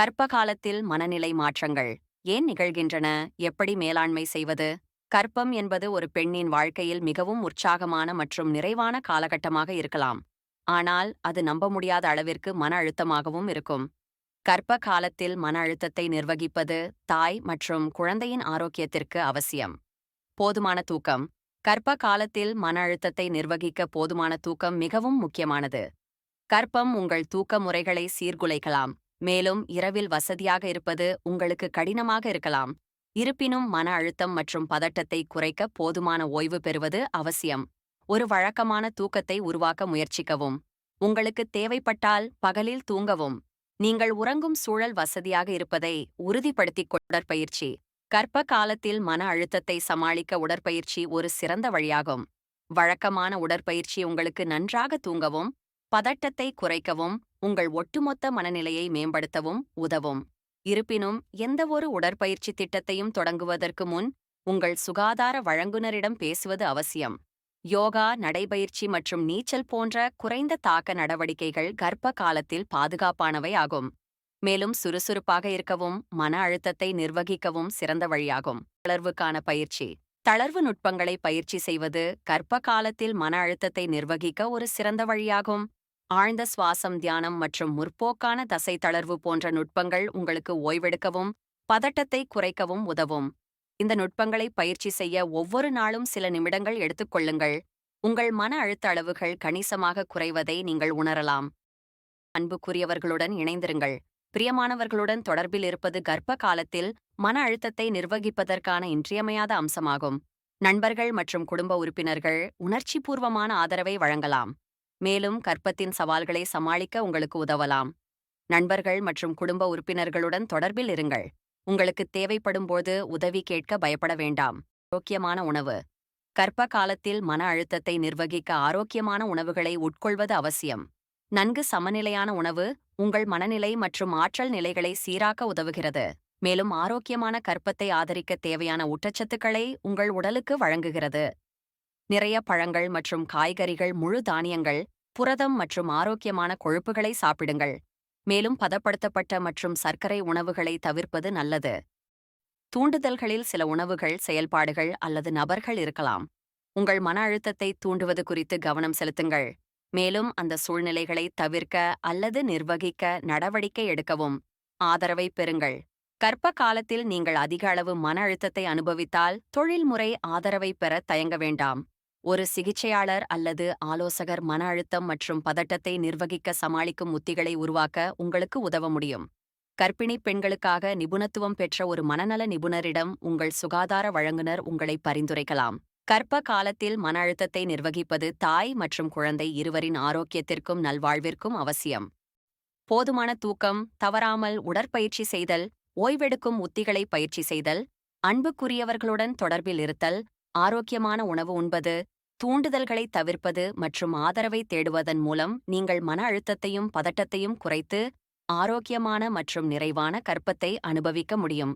கர்ப்ப காலத்தில் மனநிலை மாற்றங்கள் ஏன் நிகழ்கின்றன? எப்படி மேலாண்மை செய்வது? கர்ப்பம் என்பது ஒரு பெண்ணின் வாழ்க்கையில் மிகவும் உற்சாகமான மற்றும் நிறைவான காலகட்டமாக இருக்கலாம். ஆனால் அது நம்ப முடியாத அளவிற்கு மன அழுத்தமாகவும் இருக்கும். கர்ப்ப காலத்தில் மன அழுத்தத்தை நிர்வகிப்பது தாய் மற்றும் குழந்தையின் ஆரோக்கியத்திற்கு அவசியம். போதுமான தூக்கம். கர்ப்ப காலத்தில் மன அழுத்தத்தை நிர்வகிக்க போதுமான தூக்கம் மிகவும் முக்கியமானது. கர்ப்பம் உங்கள் தூக்க முறைகளை சீர்குலைக்கலாம். மேலும் இரவில் வசதியாக இருப்பது உங்களுக்கு கடினமாக இருக்கலாம். இருப்பினும் மன அழுத்தம் மற்றும் பதட்டத்தை குறைக்க போதுமான ஓய்வு பெறுவது அவசியம். ஒரு வழக்கமான தூக்கத்தை உருவாக்க முயற்சிக்கவும். உங்களுக்கு தேவைப்பட்டால் பகலில் தூங்கவும். நீங்கள் உறங்கும் சூழல் வசதியாக இருப்பதை உறுதிப்படுத்திக் உடற்பயிற்சி. கர்ப்ப காலத்தில் மன அழுத்தத்தை சமாளிக்க உடற்பயிற்சி ஒரு சிறந்த வழியாகும். வழக்கமான உடற்பயிற்சி உங்களுக்கு நன்றாக தூங்கவும். பதட்டத்தை குறைக்கவும் உங்கள் ஒட்டுமொத்த மனநிலையை மேம்படுத்தவும் உதவும். இருப்பினும் எந்தவொரு உடற்பயிற்சி திட்டத்தையும் தொடங்குவதற்கு முன் உங்கள் சுகாதார வழங்குனரிடம் பேசுவது அவசியம். யோகா நடைபயிற்சி மற்றும் நீச்சல் போன்ற குறைந்த தாக்க நடவடிக்கைகள் கர்ப்ப காலத்தில் பாதுகாப்பானவை ஆகும். மேலும் சுறுசுறுப்பாக இருக்கவும் மன அழுத்தத்தை நிர்வகிக்கவும் சிறந்த வழியாகும். தளர்வுக்கான பயிற்சி. தளர்வு நுட்பங்களை பயிற்சி செய்வது கர்ப்ப காலத்தில் மன அழுத்தத்தை நிர்வகிக்க ஒரு சிறந்த வழியாகும். ஆழ்ந்த சுவாசம் தியானம் மற்றும் முற்போக்கான தசை தளர்வு போன்ற நுட்பங்கள் உங்களுக்கு ஓய்வெடுக்கவும் பதட்டத்தை குறைக்கவும் உதவும். இந்த நுட்பங்களை பயிற்சி செய்ய ஒவ்வொரு நாளும் சில நிமிடங்கள் எடுத்துக்கொள்ளுங்கள் உங்கள் மன அழுத்த அளவுகள் கணிசமாக குறைவதை நீங்கள் உணரலாம். அன்புக்குரியவர்களுடன் இணைந்திருங்கள். பிரியமானவர்களுடன் தொடர்பில் இருப்பது கர்ப்ப காலத்தில் மன அழுத்தத்தை நிர்வகிப்பதற்கான இன்றியமையாத அம்சமாகும். நண்பர்கள் மற்றும் குடும்ப உறுப்பினர்கள் உணர்ச்சிபூர்வமான ஆதரவை வழங்கலாம். மேலும் கற்பத்தின் சவால்களை சமாளிக்க உங்களுக்கு உதவலாம். நண்பர்கள் மற்றும் குடும்ப உறுப்பினர்களுடன் தொடர்பில் இருங்கள். உங்களுக்கு தேவைப்படும் போது உதவி கேட்க பயப்பட வேண்டாம். ஆரோக்கியமான உணவு. கர்ப்ப காலத்தில் மன அழுத்தத்தை நிர்வகிக்க ஆரோக்கியமான உணவுகளை உட்கொள்வது அவசியம். நன்கு சமநிலையான உணவு உங்கள் மனநிலை மற்றும் ஆற்றல் நிலைகளை சீராக்க உதவுகிறது. மேலும் ஆரோக்கியமான கற்பத்தை ஆதரிக்க தேவையான ஊட்டச்சத்துக்களை உங்கள் உடலுக்கு வழங்குகிறது. நிறைய பழங்கள் மற்றும் காய்கறிகள் முழு தானியங்கள் புரதம் மற்றும் ஆரோக்கியமான கொழுப்புகளை சாப்பிடுங்கள். மேலும் பதப்படுத்தப்பட்ட மற்றும் சர்க்கரை உணவுகளை தவிர்ப்பது நல்லது. தூண்டுதல்களில் சில உணவுகள் செயல்பாடுகள் அல்லது நபர்கள் இருக்கலாம். உங்கள் மன அழுத்தத்தை தூண்டுவது குறித்து கவனம் செலுத்துங்கள். மேலும் அந்த சூழ்நிலைகளை தவிர்க்க அல்லது நிர்வகிக்க நடவடிக்கை எடுக்கவும். ஆதரவை பெறுங்கள். கர்ப்ப காலத்தில் நீங்கள் அதிக அளவு மன அழுத்தத்தை அனுபவித்தால் தொழில்முறை ஆதரவை பெற தயங்க வேண்டாம். ஒரு சிகிச்சையாளர் அல்லது ஆலோசகர் மன அழுத்தம் மற்றும் பதட்டத்தை நிர்வகிக்க சமாளிக்கும் உத்திகளை உருவாக்க உங்களுக்கு உதவ முடியும். கர்ப்பிணி பெண்களுக்காக நிபுணத்துவம் பெற்ற ஒரு மனநல நிபுணரிடம் உங்கள் சுகாதார வழங்குனர் உங்களை பரிந்துரைக்கலாம். கர்ப்ப காலத்தில் மன அழுத்தத்தை நிர்வகிப்பது தாய் மற்றும் குழந்தை இருவரின் ஆரோக்கியத்திற்கும் நல்வாழ்விற்கும் அவசியம். போதுமான தூக்கம் தவறாமல் உடற்பயிற்சி செய்தல் ஓய்வெடுக்கும் உத்திகளை பயிற்சி செய்தல் அன்புக்குரியவர்களுடன் தொடர்பில் இருத்தல் ஆரோக்கியமான உணவு உண்பது தூண்டுதல்களை தவிர்ப்பது மற்றும் ஆதரவை தேடுவதன் மூலம் நீங்கள் மன அழுத்தத்தையும் பதட்டத்தையும் குறைத்து ஆரோக்கியமான மற்றும் நிறைவான கற்பத்தை அனுபவிக்க முடியும்.